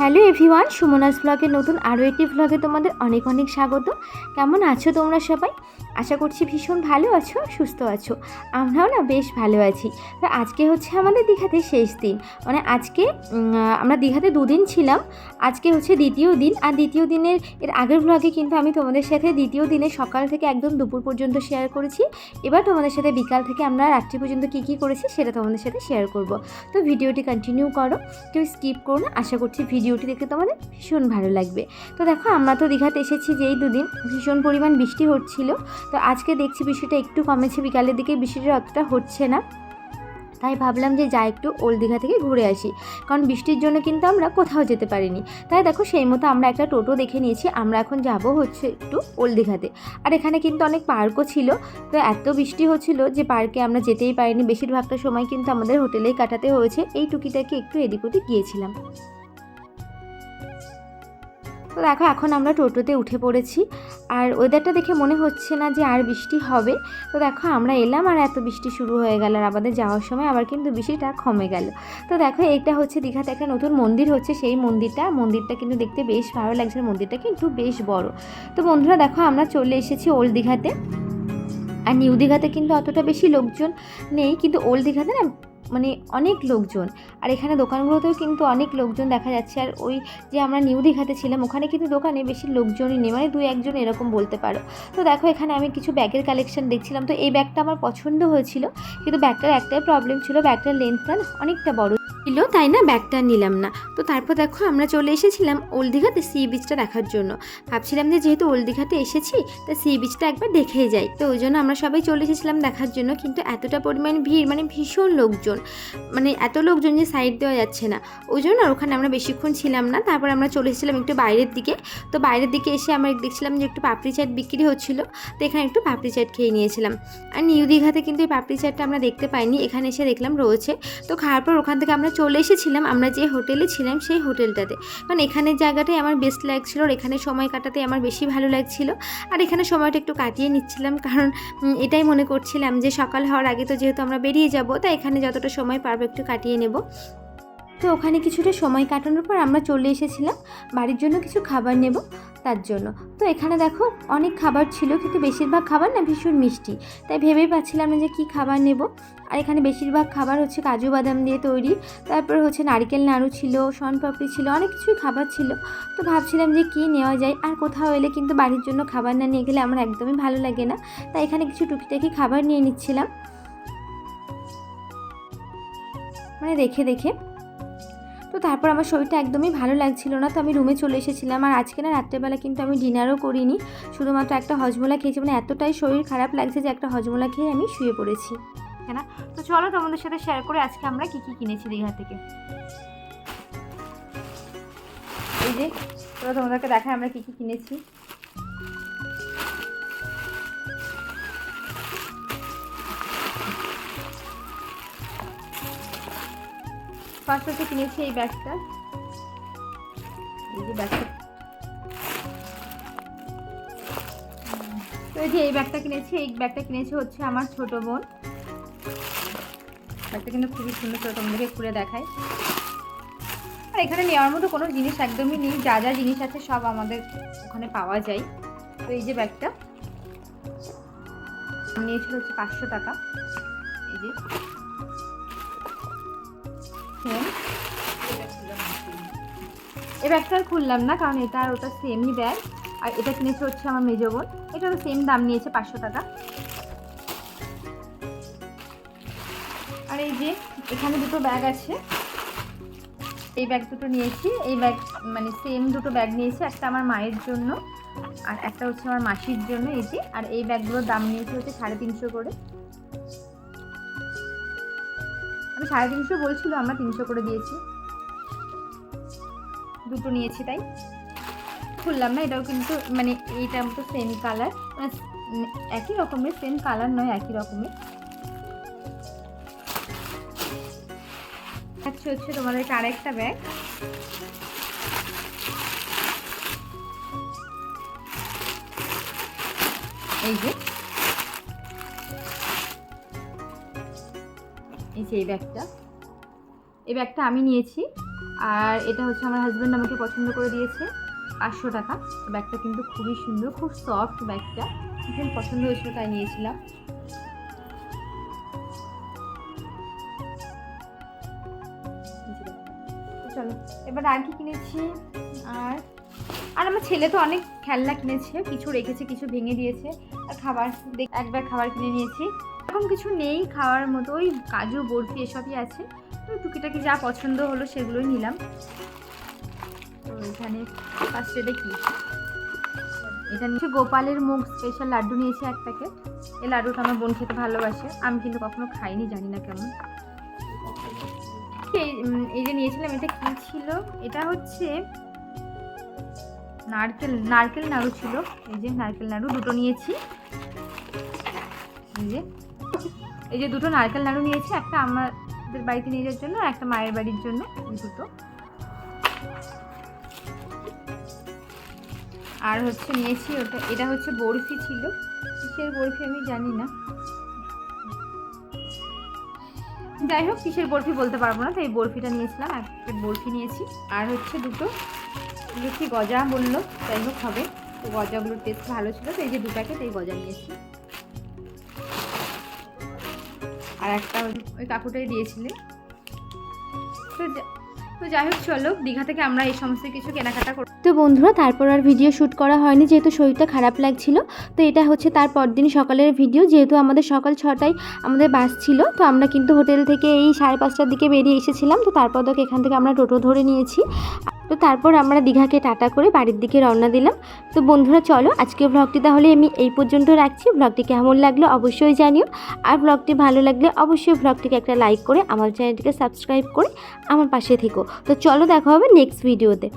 Hello everyone, Sumana's ব্লগের নতুন আরও একটি ব্লগে তোমাদের অনেক অনেক স্বাগত। কেমন আছো তোমরা সবাই? আশা করছি ভীষণ ভালো আছো, সুস্থ আছো। আমরাও না বেশ ভালো আছি। তো আজকে হচ্ছে আমাদের দীঘাতে শেষ দিন। মানে আজকে আমরা দীঘাতে দুদিন ছিলাম। আজকে হচ্ছে দ্বিতীয় দিন। আর দ্বিতীয় দিনের, এর আগের ব্লগে কিন্তু আমি তোমাদের সাথে দ্বিতীয় দিনে সকাল থেকে একদম দুপুর পর্যন্ত শেয়ার করেছি। এবার তোমাদের সাথে বিকাল থেকে আমরা রাত্রি পর্যন্ত কী কী করেছি সেটা তোমাদের সাথে শেয়ার করব। তো ভিডিওটি কন্টিনিউ করো। কেউ স্কিপ করো না। আশা করছি ভিডিওটি দেখে তোমাদের ভীষণ ভালো লাগবে। তো দেখো, আমরা তো দীঘাতে এসেছি যেই দুদিন, ভীষণ পরিমাণ বৃষ্টি হচ্ছিল। তো আজকে দেখছি বৃষ্টিটা একটু কমেছে, বিকালের দিকে বৃষ্টিটা অতটা হচ্ছে না। তাই ভাবলাম যে যা একটু ওল্ড দীঘা থেকে ঘুরে আসি, কারণ বৃষ্টির জন্য কিন্তু আমরা কোথাও যেতে পারিনি। তাই দেখো, সেই মতো আমরা একটা টোটো দেখে নিয়েছি, আমরা এখন যাব হচ্ছে একটু ওল্ড দীঘাতে। আর এখানে কিন্তু অনেক পার্কও ছিল, তো এত বৃষ্টি হচ্ছিল যে পার্কে আমরা যেতেই পারিনি। বেশিরভাগটা সময় কিন্তু আমাদের হোটেলেই কাটাতে হয়েছে। এই টুকিটাকে একটু এদিক ওদিক গিয়েছিলাম। তো দেখো, এখন আমরা টোটোতে উঠে পড়েছি। আর ওয়েদারটা দেখে মনে হচ্ছে না যে আর বৃষ্টি হবে। তো দেখো, আমরা এলাম আর এত বৃষ্টি শুরু হয়ে গেল আর আমাদের যাওয়ার সময় আবার কিন্তু বৃষ্টিটা কমে গেল। তো দেখো, এইটা হচ্ছে দীঘাতে একটা নতুন মন্দির হচ্ছে সেই মন্দিরটা। মন্দিরটা কিন্তু দেখতে বেশ ভালো লাগছে মন্দিরটা কিন্তু বেশ বড়। তো বন্ধুরা, দেখো, আমরা চলে এসেছি ওল্ড দীঘাতে। আর নিউ দীঘাতে কিন্তু অতটা বেশি লোকজন নেই, কিন্তু ওল্ড দীঘাতে না মানে অনেক লোকজন। আর এখানে দোকানগুলোতেও কিন্তু অনেক লোকজন দেখা যাচ্ছে। আর ওই যে আমরা নিউ দীঘাতে ছিলাম, ওখানে কিন্তু দোকানে বেশি লোকজনই নেই। মানে দু একজন এরকম বলতে পারো। তো দেখো, এখানে আমি কিছু ব্যাগের কালেকশন দেখছিলাম। তো এই ব্যাগটা আমার পছন্দ হয়েছিল। কিন্তু ব্যাগটার একটাই প্রবলেম ছিল, ব্যাগটার লেন্থটা অনেকটা বড় ছিল, তাই না? ব্যাগটা নিলাম না। তো তারপর দেখো আমরা চলে এসেছিলাম ওল্ড দীঘাতে সি বিচটা দেখার জন্য। ভাবছিলাম যে যেহেতু ওল্ড দীঘাতে এসেছি, তা সি বিচটা একবার দেখেই যাই। তো ওই জন্য আমরা সবাই চলে এসেছিলাম দেখার জন্য, কিন্তু এতটা পরিমাণ ভিড় মানে ভীষণ লোকজন মানে এত লোকজন যে সাইড দেওয়া যাচ্ছে না। ওই জন্য ওখানে আমরা বেশিক্ষণ ছিলাম না। তারপর আমরা চলে এসেছিলাম একটু বাইরের দিকে। তো বাইরের দিকে এসে আমরা দেখছিলাম যে একটু পাপড়ি চাট বিক্রি হচ্ছিল। তো এখানে একটু পাপড়ি চাট খেয়ে নিয়েছিলাম। আর নিউ দীঘাতে কিন্তু এই পাপড়ি চাটটা আমরা দেখতে পাইনি। এখানে এসে দেখলাম রয়েছে। তো খাওয়ার পর ওখান থেকে আমরা চলে এসেছিলাম, আমরা যে হোটেলে ছিলাম সেই হোটেলটাতে। কারণ এখানের জায়গাটাই আমার বেস্ট লাগছিল আর এখানে সময় কাটাতে আমার বেশি ভালো লাগছিল। আর এখানে সময়টা একটু কাটিয়ে নিচ্ছিলাম কারণ এটাই মনে করছিলাম যে সকাল হওয়ার আগে তো যেহেতু আমরা বেরিয়ে যাব, তাই এখানে যতটা সময় পারব একটু কাটিয়ে নেব। তো ওখানে কিছুটা সময় কাটানোর পর আমরা চলে এসেছিলাম। বাড়ির জন্য কিছু খাবার নেব তার জন্য। তো এখানে দেখো অনেক খাবার ছিল, কিন্তু বেশিরভাগ খাবার না ভীষণ মিষ্টি। তাই ভেবেই পাচ্ছিলাম না যে কী খাবার নেব। আর এখানে বেশিরভাগ খাবার হচ্ছে কাজু বাদাম দিয়ে তৈরি। তারপর হচ্ছে নারকেল নাড়ু ছিল শনপাপড়ি ছিল, অনেক কিছুই খাবার ছিল। তো ভাবছিলাম যে কী নেওয়া যায়? আর কোথাও এলে কিন্তু বাড়ির জন্য খাবার না নিয়ে গেলে আমার একদমই ভালো লাগে না। তাই এখানে কিছু টুকিটাকি খাবার নিয়ে নিচ্ছিলাম। মানে দেখে দেখে তো তারপর আমার শরীরটা একদমই ভালো লাগছিল না, তো আমি রুমে চলে এসেছিলাম। আর আজকে না রাত্রেবেলা কিন্তু আমি ডিনারও করিনি, শুধুমাত্র একটা হজমোলা খেয়েছি। মানে এতটাই শরীর খারাপ লাগছে যে একটা হজমোলা খেয়ে আমি শুয়ে পড়েছি। না? তো চলো তোমাদের সাথে শেয়ার করে আজকে আমরা কি কি কিনেছি দীঘা থেকে। এই যে তোমাদেরকে দেখায় আমরা কি কি কিনেছি। হচ্ছে কিনেছি এই ব্যাগটা। এই যে ব্যাগটা। তো এই যে এই ব্যাগটা কিনেছি এই ব্যাগটা কিনেছি হচ্ছে আমার ছোট বোন। ব্যাগটা কিন্তু খুবই সুন্দর ছোট, তোমাদেরকে খুলে দেখায় আর এখানে নেওয়ার মতো কোনো জিনিস একদমই নেই, যা যা জিনিস আছে সব আমাদের ওখানে পাওয়া যায়। তো এই যে ব্যাগটা। নিয়েছিল হচ্ছে পাঁচশো টাকা। এই যে। এই ব্যাগটা আর খুললাম না, কারণ এটা আর ওটা সেমই ব্যাগ আর এটা কিনেছে হচ্ছে আমার মেজ বোন। তো সেম দাম নিয়েছে পাঁচশো টাকা। আর এই যে এখানে দুটো ব্যাগ আছে। এই ব্যাগ দুটো নিয়েছি। এই ব্যাগ মানে সেম দুটো ব্যাগ নিয়েছি, একটা আমার মায়ের জন্য আর একটা হচ্ছে আমার মাসির জন্য এই যে। আর এই ব্যাগগুলোর দাম নিয়েছে হচ্ছে সাড়ে তিনশো করে। আমি সাড়ে তিনশো বলছিল, আমরা তিনশো করে দিয়েছি। দুটো নিয়েছি তাই। খুললাম না, এটাও কিন্তু মানে এইটা তো সেম কালার মানে একই রকমের সেম কালার নয়, একই রকমের। আচ্ছা হচ্ছে তোমাদেরকে আরেকটা ব্যাগ এই যে। এই যে এই ব্যাগটা। এই ব্যাগটা আমি নিয়েছি। আর এটা হচ্ছে আমার হাজব্যান্ড আমাকে পছন্দ করে দিয়েছে, পাঁচশো টাকা। ব্যাগটা কিন্তু খুবই সুন্দর, খুব সফট ব্যাগটা। ভীষণ পছন্দ হয়েছিল, তাই নিয়েছিলাম। চলো, এবার আর কি কিনেছি? আর আর আমার ছেলে তো অনেক খেলনা কিনেছে, কিছু রেখেছে, কিছু ভেঙে দিয়েছে। আর খাবার এক ব্যাগ খাবার কিনে নিয়েছি। এখন কিছু নেই, খাওয়ার মতো, ওই কাজু, বরফি এসবই আছে। তো টুকিটাকি যা পছন্দ হলো সেগুলোই নিলাম। তো এখানে ফার্স্ট কি? এটা নিয়েছে গোপালের মুখ স্পেশাল লাড্ডু নিয়েছে এক প্যাকেট এই লাড্ডুটা আমার বোন খেতে ভালোবাসে। আমি কিন্তু কখনো খাইনি, জানি না কেমন। এই এই যে নিয়েছিলাম, এটা কি ছিল? এটা হচ্ছে নারকেল নারকেল নাড়ু ছিল। এই যে নারকেল নাড়ু দুটো নিয়েছি। এই যে এই যে দুটো নারকেল নাড়ু নিয়েছি, একটা আমাদের বাড়িতে নিয়ে যাওয়ার জন্য আর একটা মায়ের বাড়ির জন্য দুটো। আর হচ্ছে নিয়েছি ওটা, এটা হচ্ছে বরফি ছিল। কিসের বরফি আমি জানি না। যাই হোক, কিসের বরফি বলতে পারব না, তো এই বরফিটা নিয়েছিলাম এক প্যাকেট বরফি নিয়েছি। আর হচ্ছে দুটো কি গজা বলল, যাই হোক হবে। তো গজাগুলোর টেস্ট ভালো ছিল, তো এই যে দু প্যাকেট এই গজা নিয়েছি। আর একটা ওই- কাকুটাই দিয়েছিলে। তো তো যাই হোক, চলো, দীঘা থেকে আমরা এই সমস্ত কিছু কেনাকাটা করব তো বন্ধুরা, তারপর আর ভিডিও শ্যুট করা হয়নি, যেহেতু শরীরটা খারাপ লাগছিল, তো এটা হচ্ছে তার পরদিন সকালের ভিডিও যেহেতু আমাদের সকাল ছটায় আমাদের বাস ছিল, তো আমরা কিন্তু হোটেল থেকে এই সাড়ে পাঁচটার দিকে বেরিয়ে এসেছিলাম, তো তারপর তো এখান থেকে আমরা টোটো ধরে নিয়েছি। তো তারপর আমরা দীঘাকে টাটা করে বাড়ির দিকে রওনা দিলাম। তো বন্ধুরা, চলো আজকে ব্লগটি তাহলে আমি এই পর্যন্ত রাখছি। ব্লগটি কেমন লাগল অবশ্যই জানিও। আর ব্লগটি ভালো লাগলে অবশ্যই ব্লগটিকে একটা লাইক করে আমার চ্যানেলটিকে সাবস্ক্রাইব করে আমার পাশে থেকো। তো চলো দেখা হবে নেক্সট ভিডিওতে